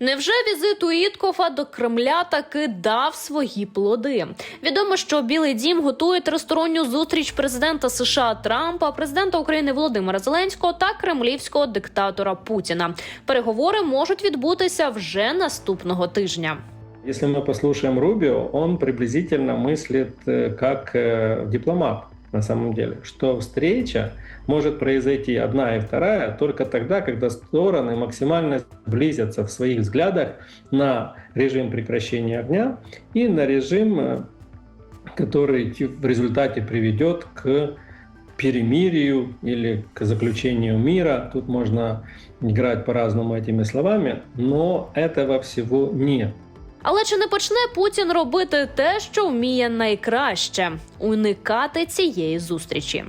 Невже візит Уіткофа до Кремля таки дав свої плоди? Відомо, що Білий Дім готує тристоронню зустріч президента США Трампа, президента України Володимира Зеленського та кремлівського диктатора Путіна. Переговори можуть відбутися вже наступного тижня. Если мы послушаем Рубио, он приблизительно мыслит э, как э, дипломат На самом деле, что встреча может произойти одна и вторая только тогда, когда стороны максимально сблизятся в своих взглядах на режим прекращения огня и на режим, э, который в результате приведет к перемирию или к заключению мира. Тут можно играть по-разному этими словами, но этого всего нет. Але чи не почне Путін робити те, що вміє найкраще уникати цієї зустрічі?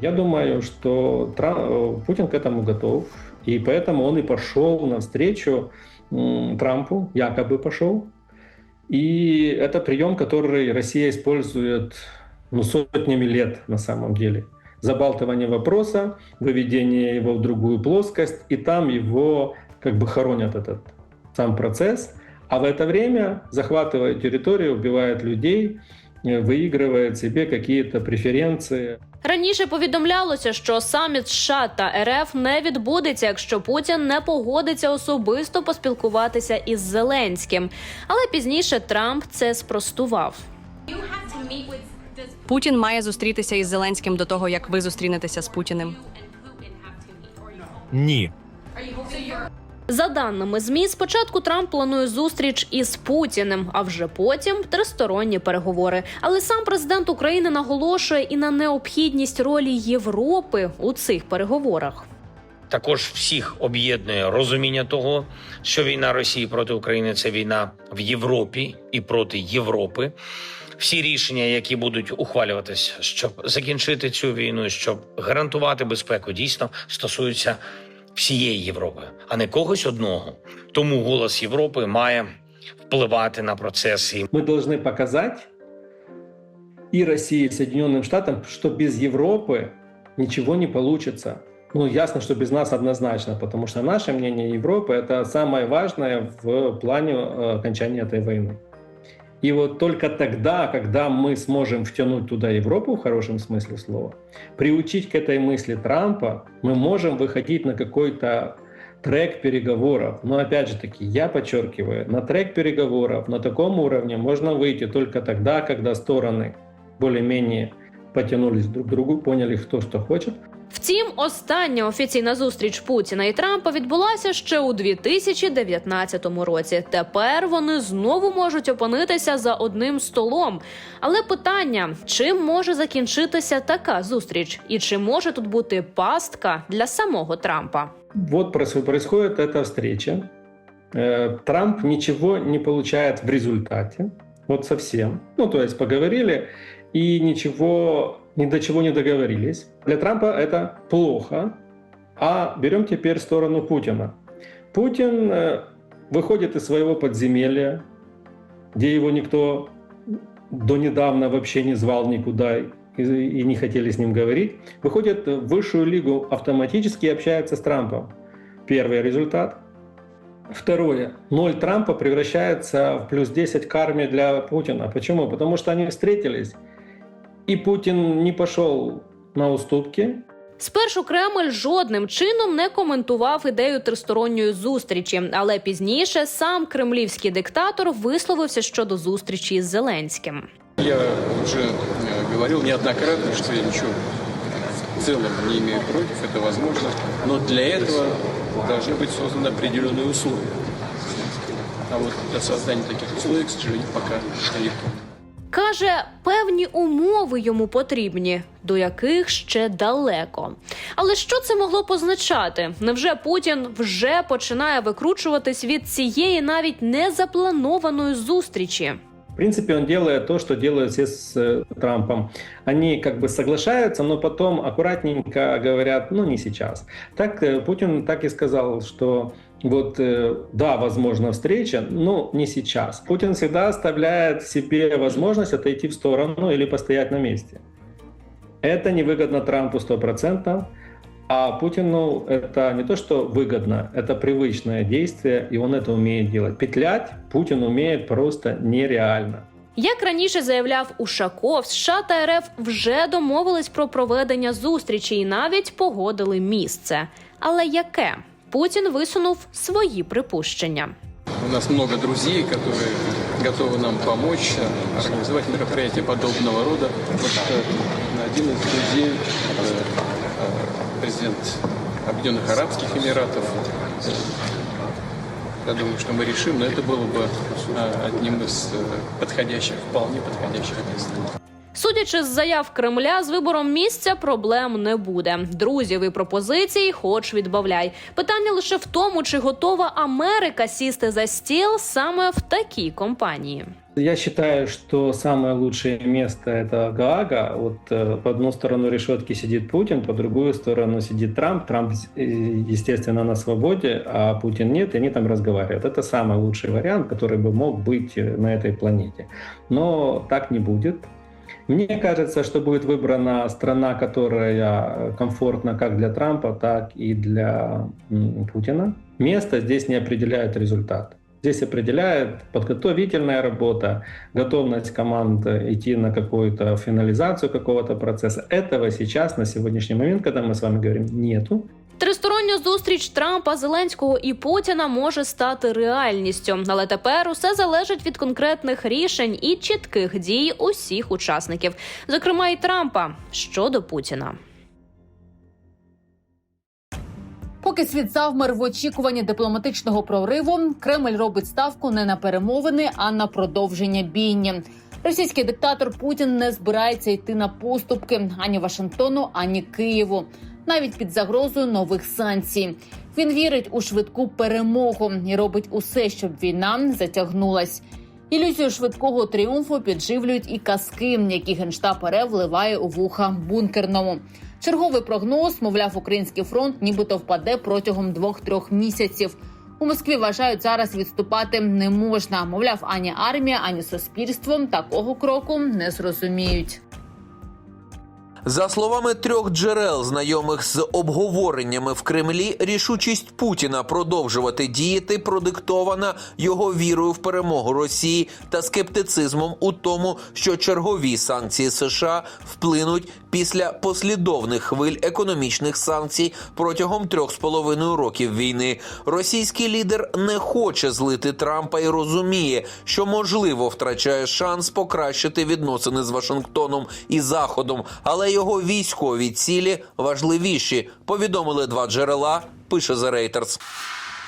Я думаю, что Тра- э, Путин к этому готов, и поэтому он и пошел навстречу м, Трампу, якобы пошел. И это прием, который Россия использует ну, сотнями лет на самом деле. Забалтывание вопроса, выведение его в другую плоскость, и там его как бы хоронят этот сам процесс. А в это время захватывает территорию, убивает людей, э, выигрывает себе какие-то преференции. Раніше повідомлялося, що саміт США та РФ не відбудеться, якщо Путін не погодиться особисто поспілкуватися із Зеленським. Але пізніше Трамп це спростував. Путін має зустрітися із Зеленським до того, як ви зустрінетеся з Путіним. Ні. За даними ЗМІ, спочатку Трамп планує зустріч із Путіним, а вже потім тристоронні переговори. Але сам президент України наголошує і на необхідність ролі Європи у цих переговорах. Також всіх об'єднує розуміння того, що війна Росії проти України це війна в Європі і проти Європи. Всі рішення, які будуть ухвалюватись, щоб закінчити цю війну, щоб гарантувати безпеку, дійсно стосуються всієї Європи, а не когось одного. Тому голос Європи має впливати на процеси Мы должны показать и России, и Соединенным Штатам, что без Европы ничего не получится. Ну, ясно, что без нас однозначно, потому что наше мнение Европы – это самое важное в плане э, окончания этой войны. И вот только тогда, когда мы сможем втянуть туда Европу в хорошем смысле слова, приучить к этой мысли Трампа, мы можем выходить на какой-то трек переговоров. Но опять же таки, я подчеркиваю, на трек переговоров на таком уровне можно выйти только тогда, когда стороны более-менее потянулись друг к другу, поняли, кто что хочет, Втім, остання офіційна зустріч Путіна і Трампа відбулася ще у 2019 році. Тепер вони знову можуть опинитися за одним столом. Але питання: чим може закінчитися така зустріч, і чи може тут бути пастка для самого Трампа? Вот происходит эта встреча. Э, Трамп ничего не получает в результате. Вот совсем. Ну, то есть поговорили и ничего, ни до чего не договорились. Для Трампа это плохо. А берем теперь сторону Путина. Путин э, выходит из своего подземелья, где его никто до недавно вообще не звал никуда и, не хотели с ним говорить, выходит в высшую лигу автоматически и общается с Трампом. Первый результат. Второе. Ноль Трампа превращается в плюс 10 к армии для Путина. Почему? Потому что они встретились, и Путин не пошел на уступки, Спершу Кремль жодним чином не коментував ідею тристоронньої зустрічі, але пізніше сам кремлівський диктатор висловився щодо зустрічі з Зеленським. Я уже э, говорил неоднократно, что я ничего в целом не имею против, это возможно, но для этого должны быть созданы определенные условия. А вот для создания таких условий, к сожалению, пока далеко. Каже, певні умови йому потрібні, до яких ще далеко. Але що це могло позначати? Невже Путін вже починає викручуватись від цієї навіть незапланованої зустрічі? В принципе, он делает то, что делают все с э, Трампом. Они как бы соглашаются, но потом аккуратненько говорят, ну не сейчас. Так э, Путин так и сказал, что вот э, да, возможно встреча, но не сейчас. Путин всегда оставляет себе возможность отойти в сторону или постоять на месте. Это невыгодно Трампу 100%. А Путину это не то, что выгодно, это привычное действие, и он это умеет делать. Петлять Путин умеет просто нереально. Як раніше заявляв Ушаков, США та РФ вже домовились про проведення зустрічі і навіть погодили місце. Але яке? Путін висунув свої припущення. У нас много друзей, которые готовы нам помочь э, организовать мероприятия подобного рода. Вот э, один из друзей, э, э, президент Объединенных Арабских Эмиратов. Я думаю, что мы решим, но это было бы э, одним из э, подходящих, вполне подходящих мест. Судячи з заяв Кремля, з вибором місця проблем не буде. Друзів і пропозицій, хоч відбавляй. Питання лише в тому, чи готова Америка сісти за стіл саме в такій компанії. Я считаю, что самое лучшее место это Гаага. Вот э, по одну сторону решетки сидит Путин, по другую сторону сидит Трамп. Трамп, э, естественно, на свободе, а Путин нет, и они там разговаривают. Это самый лучший вариант, который бы мог быть э, на этой планете. Но так не будет. Мне кажется, что будет выбрана страна, которая комфортна как для Трампа, так и для Путина. Место здесь не определяет результат. Здесь определяет подготовительная работа, готовность команд идти на какую-то финализацию какого-то процесса. Этого сейчас, на сегодняшний момент, когда мы с вами говорим, нету. Тристороння зустріч Трампа, Зеленського і Путіна може стати реальністю, але тепер усе залежить від конкретних рішень і чітких дій усіх учасників, зокрема і Трампа щодо Путіна. Поки світ завмер в очікуванні дипломатичного прориву, Кремль робить ставку не на перемовини, а на продовження бійні. Російський диктатор Путін не збирається йти на поступки ані Вашингтону, ані Києву, навіть під загрозою нових санкцій. Він вірить у швидку перемогу і робить усе, щоб війна затягнулась. Ілюзію швидкого тріумфу підживлюють і казки, які генштаб РФ вливає у вуха бункерному. Черговий прогноз, мовляв, український фронт нібито впаде протягом двох-трьох місяців. У Москві вважають, зараз відступати не можна. Мовляв, ані армія, ані суспільство такого кроку не зрозуміють. За словами трьох джерел, знайомих з обговореннями в Кремлі, рішучість Путіна продовжувати діяти продиктована його вірою в перемогу Росії та скептицизмом у тому, що чергові санкції США вплинуть після послідовних хвиль економічних санкцій протягом трьох з половиною років війни. Російський лідер не хоче злити Трампа і розуміє, що можливо втрачає шанс покращити відносини з Вашингтоном і Заходом, але його військові цілі важливіші. Повідомили два джерела. Пише The Reuters.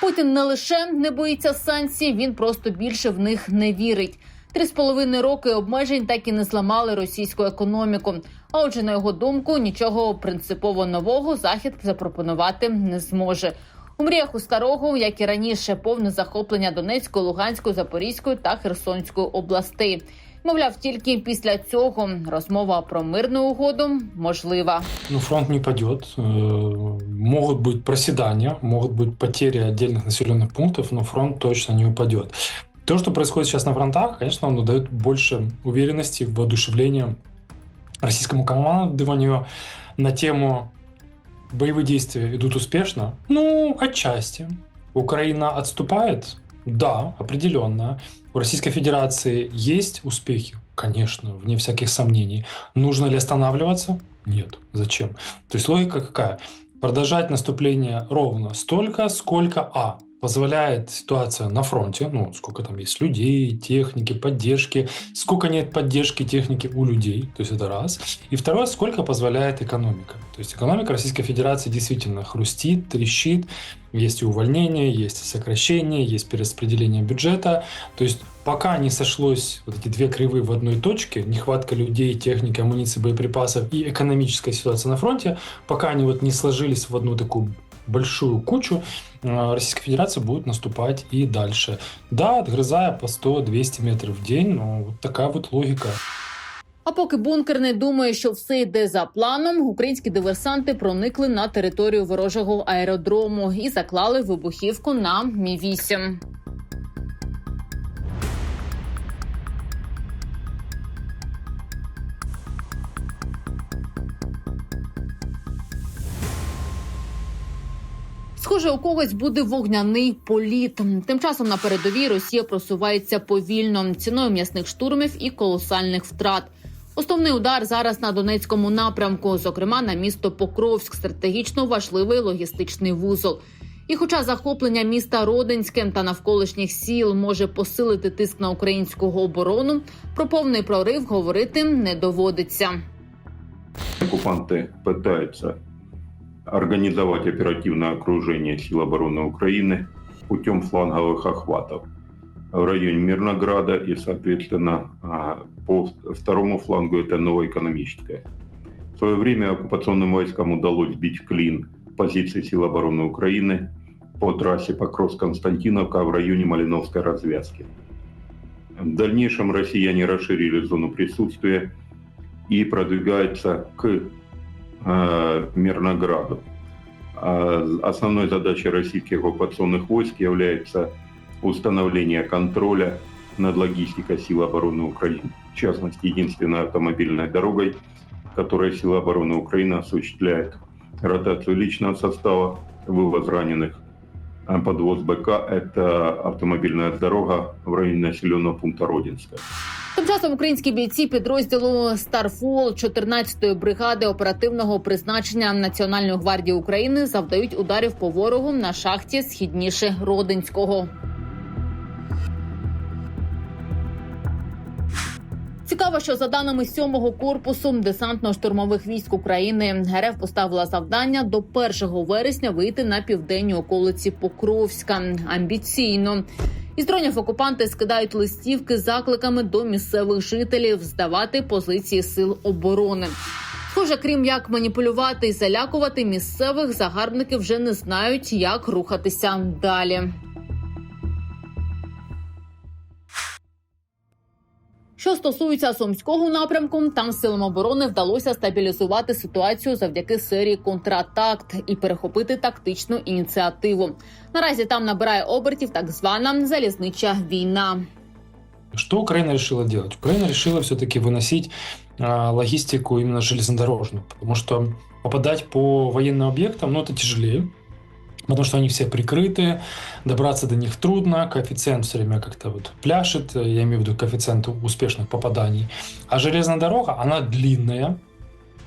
Путін не лише не боїться санкцій, він просто більше в них не вірить. Три з половиною роки обмежень так і не зламали російську економіку. А отже, на його думку, нічого принципово нового захід запропонувати не зможе. У мріях у старого, як і раніше, повне захоплення Донецької, Луганської, Запорізької та Херсонської областей. Мовляв, тільки після цього розмова про мирну угоду можлива. Ну, фронт не падет. Э, Могут быть проседания, могут быть потери отдельных населенных пунктов, но фронт точно не упадет. То, что происходит сейчас на фронтах, конечно, оно дает больше уверенности, воодушевления российскому командованию на тему боевые действия идут успешно. Ну, отчасти. Украина отступает? Да, определенно. У Российской Федерации есть успехи? Конечно, вне всяких сомнений. Нужно ли останавливаться? Нет. Зачем? То есть логика какая? Продолжать наступление ровно столько, сколько А позволяет ситуация на фронте, ну, сколько там есть людей, техники, поддержки, сколько нет поддержки техники у людей, то есть это раз. И второе, сколько позволяет экономика. То есть экономика Российской Федерации действительно хрустит, трещит, есть и увольнения, есть и сокращения, есть перераспределение бюджета. То есть пока не сошлось вот эти две кривые в одной точке, нехватка людей, техники, амуниции, боеприпасов и экономическая ситуация на фронте, пока они вот не сложились в одну такую большую кучу, Российская Федерация будет наступать и дальше. Да, отгрызая по 100-200 метров в день, но вот такая вот логика. А поки бункерний думає, що все йде за планом, українські диверсанти проникли на територію ворожого аеродрому і заклали вибухівку на Мі 8 Схоже, у когось буде вогняний політ. Тим часом на передовій Росія просувається повільно ціною м'ясних штурмів і колосальних втрат. Основний удар зараз на Донецькому напрямку, зокрема на місто Покровськ, стратегічно важливий логістичний вузол. І, хоча захоплення міста Родинське та навколишніх сіл може посилити тиск на українську оборону, про повний прорив говорити не доводиться. Оккупанты пытаются организовать оперативное окружение сил обороны Украины путем фланговых охватов в районе Мирнограда и, соответственно, а, по второму флангу это Новоэкономическое. В свое время оккупационным войскам удалось сбить в клин позиции сил обороны Украины по трассе Покровск-Константиновка в районе Малиновской развязки. В дальнейшем россияне расширили зону присутствия и продвигаются к Мирнограду. А Основной задачей российских оккупационных войск является установление контроля над логистикой сил обороны Украины. В частности, единственной автомобильной дорогой, которой силы обороны Украины осуществляют ротацию личного состава, вывоз раненых, а подвоз БК – это автомобильная дорога в районе населенного пункта Родинская. Тим часом українські бійці підрозділу Старфол 14-ї бригади оперативного призначення Національної гвардії України завдають ударів по ворогу на шахті східніше Родинського. Цікаво, що за даними 7-го корпусу десантно-штурмових військ України РФ поставила завдання до 1 вересня вийти на південні околиці Покровська. Амбіційно. Із дронів окупанти скидають листівки з закликами до місцевих жителів здавати позиції сил оборони. Схоже, крім як маніпулювати і залякувати місцевих, загарбники вже не знають, як рухатися далі. Що стосується сумського напрямку, там силам оборони вдалося стабілізувати ситуацію завдяки серії контратакт і перехопити тактичну ініціативу. Наразі там набирає обертів так звана залізнича війна. Что Украина решила делать? Украина решила все-таки выносить а, логистику именно железнодорожную, потому что попадать по военным объектам, ну, это тяжелее, Потому что они все прикрыты, добраться до них трудно, коэффициент все время как-то вот пляшет, я имею в виду коэффициент успешных попаданий. А железная дорога, она длинная,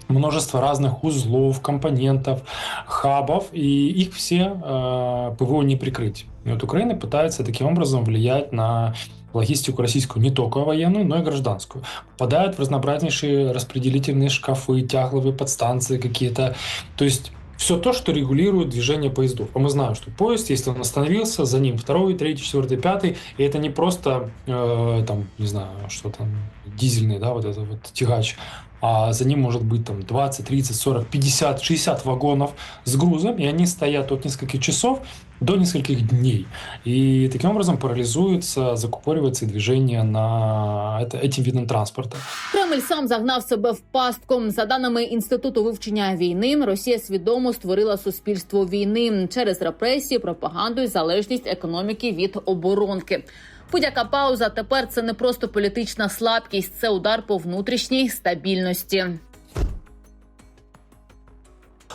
множество разных узлов, компонентов, хабов, и их все э, ПВО не прикрыть. И вот Украина пытается таким образом влиять на логистику российскую, не только военную, но и гражданскую. Попадают в разнообразнейшие распределительные шкафы, тягловые подстанции какие-то. То есть все то, что регулирует движение поездов. А мы знаем, что поезд, если он остановился, за ним второй, третий, четвертый, пятый, и это не просто, э, там, не знаю, что там, дизельный, да, вот это вот тягач, а за ним может быть там 20, 30, 40, 50, 60 вагонов с грузом, и они стоят от нескольких часов до нескольких дней. И таким образом парализуется, закупоривается движение на это, этим видом транспорта. Кремль сам загнав себе в пастку. За даними інституту вивчення війни, Росія свідомо створила суспільство війни через репресії, пропаганду і залежність економіки від оборонки. Будь-яка пауза тепер це не просто політична слабкість, це удар по внутрішній стабільності.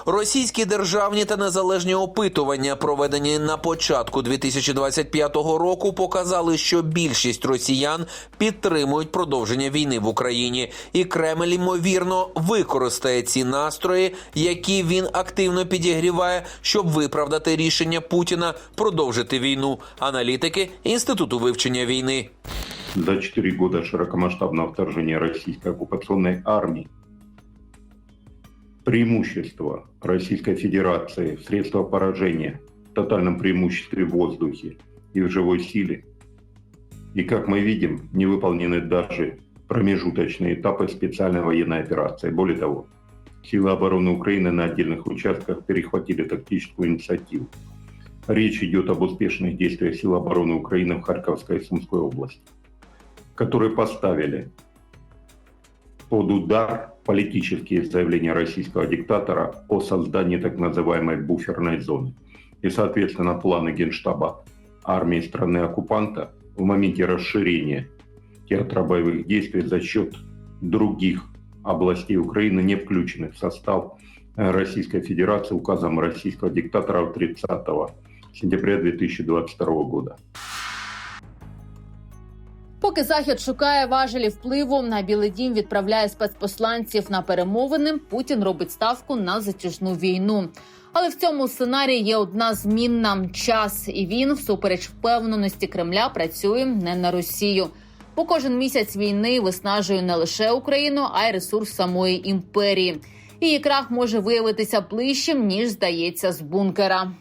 Російські державні та незалежні опитування, проведені на початку 2025 року, показали, що більшість росіян підтримують продовження війни в Україні, і Кремль ймовірно використає ці настрої, які він активно підігріває, щоб виправдати рішення Путіна продовжити війну. Аналітики інституту вивчення війни. За 4 года широкомасштабного вторжения российской оккупационной армии преимущество Российской Федерации в средствах поражения, в тотальном преимуществе в воздухе и в живой силе. И, как мы видим, не выполнены даже промежуточные этапы специальной военной операции. Более того, силы обороны Украины на отдельных участках перехватили тактическую инициативу. Речь идет об успешных действиях сил обороны Украины в Харьковской и Сумской области, которые поставили под удар политические заявления российского диктатора о создании так называемой буферной зоны. И, соответственно, планы Генштаба армии страны-оккупанта в моменте расширения театра боевых действий за счет других областей Украины, не включенных в состав Российской Федерации указом российского диктатора от 30 сентября 2022 года. Поки захід шукає важелі впливу на Білий Дім відправляє спецпосланців на перемовини. Путін робить ставку на затяжну війну. Але в цьому сценарії є одна змінна час, і він, всупереч впевненості Кремля, працює не на Росію. Бо кожен місяць війни виснажує не лише Україну, а й ресурс самої імперії. Її крах може виявитися ближчим ніж здається з бункера.